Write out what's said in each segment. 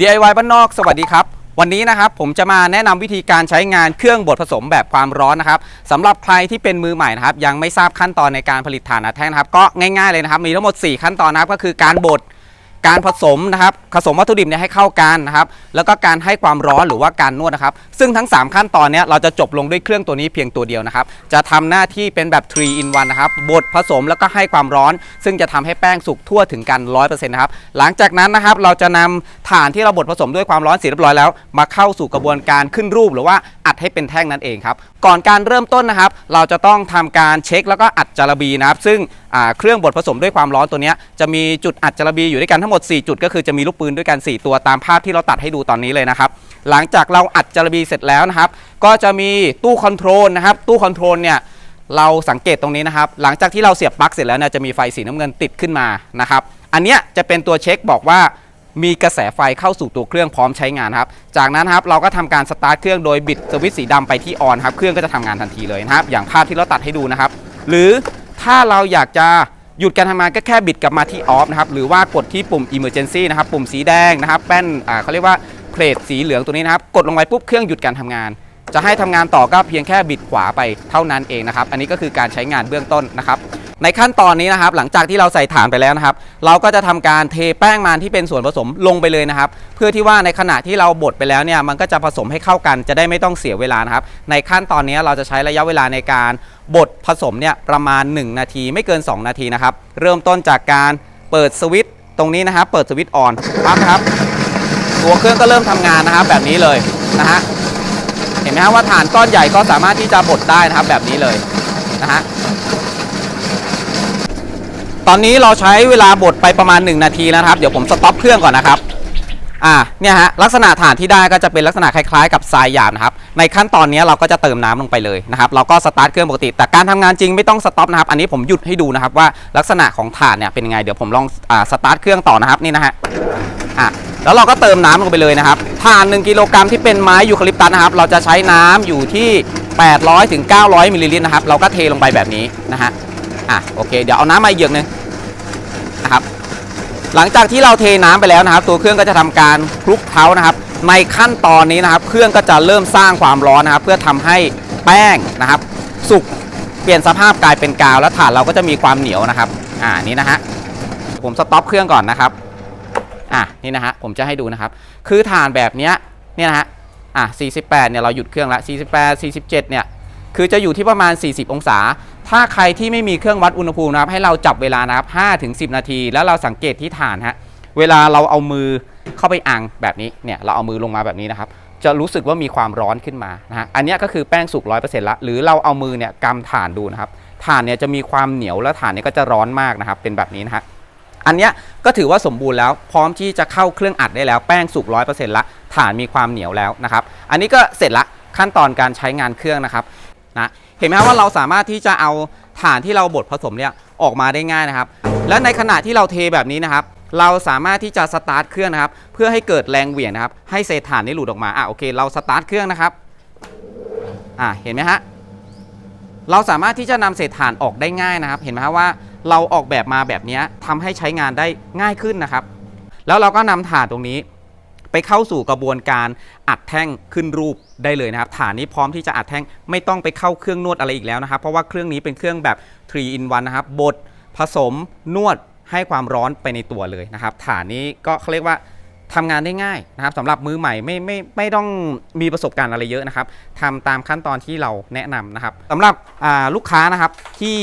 DIY บ้านนอกสวัสดีครับ วันนี้นะครับผมจะมาแนะนำวิธีการใช้งานเครื่องบดผสมแบบความร้อนนะครับสำหรับใครที่เป็นมือใหม่นะครับ ยังไม่ทราบขั้นตอนในการผลิตฐานอัดแท่งนะครับ ก็ง่ายๆเลยนะครับ มีทั้งหมด 4 ขั้นตอนนะครับก็คือการบด การผสมนะครับผสมวัตถุดิบเนี่ยให้เข้ากันนะครับ แล้วก็การให้ความร้อนหรือว่าการนวดนะครับ ซึ่งทั้ง 3 ขั้นตอนเนี้ยเราจะจบลงด้วยเครื่องตัวนี้เพียงตัวเดียวนะครับ จะทำหน้าที่เป็นแบบ 3 in 1 นะครับบดผสมแล้วก็ให้ความร้อน ซึ่งจะทำให้แป้งสุกทั่วถึงกัน 100%นะครับ หลังจากนั้นนะครับเราจะนำถ่านที่เราบดผสมด้วยความร้อนเสร็จเรียบร้อยแล้ว มาเข้าสู่กระบวนการขึ้นรูปหรือว่าอัดให้เป็นแท่งนั่นเองครับ ก่อนการเริ่มต้นนะครับ เราจะต้องทำการเช็คแล้วก็อัดจารบีนะครับ ซึ่งเครื่องบดผสมด้วยความร้อนตัวนี้จะมีจุดอัดจารบีอยู่ด้วยกันทั้งหมด 4 จุดก็คือจะมีลูกปืนด้วยกัน 4 ตัวตามภาพที่เราตัดให้ดูตอนนี้เลยนะครับ หลังจากเราอัดจารบีเสร็จแล้วนะครับ ก็จะมีตู้คอนโทรลนะครับ ตู้คอนโทรลเนี่ยเราสังเกตตรงนี้นะครับ หลังจากที่เราเสียบปลั๊กเสร็จแล้วเนี่ยจะมีไฟสีน้ำเงินติดขึ้นมานะครับ อันเนี้ยจะเป็นตัวเช็คบอกว่ามีกระแสไฟเข้าสู่ตัวเครื่องพร้อมใช้งานครับ จากนั้นครับเราก็ทำการสตาร์ทเครื่องโดยบิดสวิตช์สีดำไปที่ออนครับ เครื่องก็จะทำงานทันทีเลยนะครับ อย่างภาพที่เราตัดให้ดูนะครับ หรือถ้าเราอยากจะ หยุดการทำงานก็แค่บิดกลับมาที่ออฟนะครับหรือว่ากดที่ปุ่ม emergency นะครับปุ่มสีแดงนะครับแป้นอ่าเขาเรียกว่าเพลทสีเหลืองตัวนี้นะครับกดลงไปปุ๊บเครื่องหยุดการทำงาน จะให้ทำงานต่อก็เพียงแค่บิดขวาไปเท่านั้นเองนะครับอันนี้ก็คือการใช้งานเบื้องต้นนะครับ ในขั้นตอนนี้นะครับ หลังจากที่เราใส่ฐานไปแล้วนะครับ เราก็จะทำการเทแป้งมันที่เป็นส่วนผสมลงไปเลยนะครับ เพื่อที่ว่าในขณะที่เราบดไปแล้วเนี่ยมันก็จะผสมให้เข้ากัน จะได้ไม่ต้องเสียเวลานะครับ ในขั้นตอนนี้เราจะใช้ระยะเวลาในการบดผสมเนี่ยประมาณ 1 นาทีไม่เกิน 2 นาทีนะครับ เริ่มต้นจากการเปิดสวิตช์ตรงนี้นะครับ เปิดสวิตช์ออนปั๊บครับ ตัวเครื่องก็เริ่มทำงานนะครับ แบบนี้เลยนะฮะเห็นไหมครับว่าฐานก้อนใหญ่ก็สามารถที่จะบดได้นะครับ แบบนี้เลยนะฮะ ตอนนี้เราใช้เวลาบดไปประมาณ 1 นาทีแล้วนะครับ เดี๋ยวผมสต็อปเครื่องก่อนนะครับอ่าเนี่ยฮะลักษณะฐานที่ได้ก็จะเป็นลักษณะคล้ายๆ กับทรายหยาบนะครับในขั้นตอนนี้เราก็จะเติมน้ำลงไปเลยนะครับเราก็สตาร์ทเครื่องปกติ แต่การทำงานจริงไม่ต้องสต็อปนะครับอันนี้ผมหยุดให้ดูนะครับว่าลักษณะของฐานเนี่ยเป็นไงเดี๋ยวผมลองอ่าสตาร์ทเครื่องต่อนะครับนี่นะฮะอะแล้วเราก็เติมน้ำลงไปเลยนะครับถ่าน 1 กิโลกรัมที่เป็นไม้ยูคาลิปตัสนะครับเราจะใช้น้ำอยู่ที่ 800ถึง900มิลลิลิตรนะครับเราก็เทลงไปแบบนี้นะฮะอะโอเค เดี๋ยวเอาน้ำมาเหยือกนึง นะครับ หลังจากที่เราเทน้ำไปแล้วนะครับ ตัวเครื่องก็จะทำการคลุกเคล้านะครับ ในขั้นตอนนี้นะครับ เครื่องก็จะเริ่มสร้างความร้อนนะครับ เพื่อทำให้แป้งนะครับ สุกเปลี่ยนสภาพกลายเป็นกาว แล้วถ่านเราก็จะมีความเหนียวนะครับ อ่านี่นะฮะผมสต็อปเครื่องก่อนนะครับอะนี่นะฮะผมจะให้ดูนะครับ คือฐานแบบเนี้ยเนี่ยนะฮะอะ48เนี่ยเราหยุดเครื่องละ48 47เนี่ย คือจะอยู่ที่ประมาณ 40 องศา ถ้าใครที่ไม่มีเครื่องวัดอุณหภูมินะครับให้เราจับเวลานะครับ5ถึง10 นาที แล้วเราสังเกตที่ฐานฮะเวลาเราเอามือเข้าไปอังแบบนี้เนี่ยเราเอามือลงมาแบบนี้นะครับจะรู้สึกว่ามีความร้อนขึ้นมานะฮะอันนี้ก็คือแป้งสุก100%ละหรือเราเอามือเนี่ยกำฐานดูนะครับฐานเนี่ยจะมีความเหนียวและฐานเนี่ยก็จะร้อนมากนะครับเป็นแบบนี้นะฮะอันนี้ก็ถือว่าสมบูรณ์แล้วพร้อมที่จะเข้าเครื่องอัดได้แล้วแป้งสุกร้อยเปอร์เซ็นต์ละฐานมีความเหนียวแล้วนะครับอันนี้ก็เสร็จละขั้นตอนการใช้งานเครื่องนะครับ นะเห็นไหมครับว่าเราสามารถที่จะเอาฐานที่เราบดผสมเนี่ยออกมาได้ง่ายนะครับ และในขณะที่เราเทแบบนี้นะครับ เราสามารถที่จะสตาร์ทเครื่องนะครับ เพื่อให้เกิดแรงเหวี่ยงนะครับ ให้เศษฐานนี้หลุดออกมาอะโอเคเราสตาร์ทเครื่องนะครับอะเห็นไหมฮะเราสามารถที่จะนำเศษถ่านออกได้ง่ายนะครับ เห็นไหมครับว่าเราออกแบบมาแบบนี้ทำให้ใช้งานได้ง่ายขึ้นนะครับ แล้วเราก็นำถ่านตรงนี้ ไปเข้าสู่กระบวนการอัดแท่งขึ้นรูปได้เลยนะครับ ฐานนี้พร้อมที่จะอัดแท่งไม่ต้องไปเข้าเครื่องนวดอะไรอีกแล้วนะครับ เพราะว่าเครื่องนี้เป็นเครื่องแบบ 3 in 1นะครับบดผสมนวดให้ความร้อนไปในตัวเลยนะครับ ฐานนี้ก็เขาเรียกว่าทำงานได้ง่ายนะครับสำหรับมือใหม่ไม่ไม่ไม่ต้องมีประสบการณ์อะไรเยอะนะครับทำตามขั้นตอนที่เราแนะนำนะครับสำหรับลูกค้านะครับที่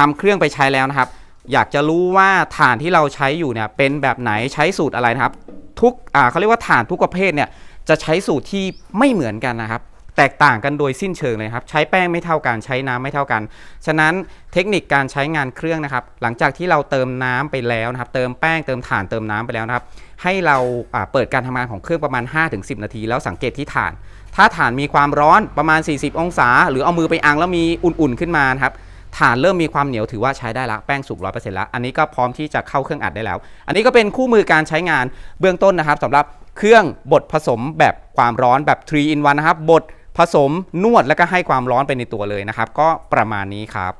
นำเครื่องไปใช้แล้วนะครับ อยากจะรู้ว่าฐานที่เราใช้อยู่เนี่ยเป็นแบบไหนใช้สูตรอะไรนะครับ ทุกอ่าเขาเรียกว่าฐานทุกประเภทเนี่ยจะใช้สูตรที่ไม่เหมือนกันนะครับ แตกต่างกันโดยสิ้นเชิงเลยครับ ใช้แป้งไม่เท่ากันใช้น้ำไม่เท่ากัน ฉะนั้นเทคนิคการใช้งานเครื่องนะครับ หลังจากที่เราเติมน้ำไปแล้วนะครับ เติมแป้งเติมถ่านเติมน้ำไปแล้วนะครับ ให้เราเปิดการทำงานของเครื่องประมาณ 5-10 นาที แล้วสังเกตที่ฐาน ถ้าฐานมีความร้อนประมาณ 40 องศา หรือเอามือไปอังแล้วมีอุ่นๆขึ้นมานะครับ ฐานเริ่มมีความเหนียวถือว่าใช้ได้ละแป้งสุกร้อยเปอร์เซ็นต์ละอันนี้ก็พร้อมที่จะเข้าเครื่องอัดได้แล้ว อันนี้ก็เป็นคู่มือการใช้งานเบื้องต้นนะครับสำหรับเครื่องบดผสมแบบความร้อนแบบ3 in 1นะครับบดผสมนวดแล้วก็ให้ความร้อนไปในตัวเลยนะครับ ก็ประมาณนี้ครับ